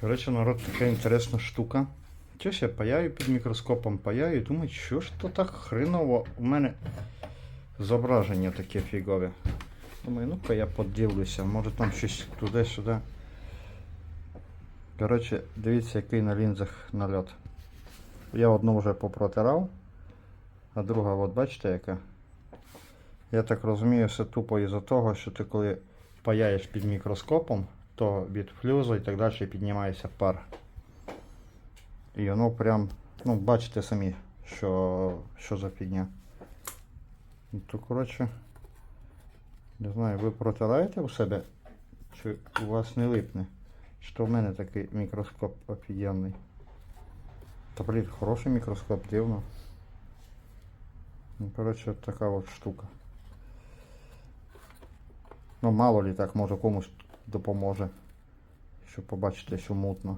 Коротше, народ, така інтересна штука. Щось я паяю під мікроскопом, паяю і думаю, що ж то так хреново у мене зображення таке фігове. Думаю, ну-ка я подивлюся, може там щось туди-сюди. Коротше, дивіться, який на лінзах нальот. Я одну вже попротирав, а друга, от бачите, яка. Я так розумію, все тупо із-за того, що ти коли паяєш під мікроскопом, то від флюзу і так далі піднімається пар. І воно прям, ну, бачите самі, що, що за фігня. Ну, То, коротше, не знаю, ви протираєте у себе, чи у вас не липне? Чи в мене такий мікроскоп офігенний. Та блін, хороший мікроскоп, дивно. Ну, коротше, така от штука. Ну, мало ли так, може комусь допоможе, щоб побачити, що мутно.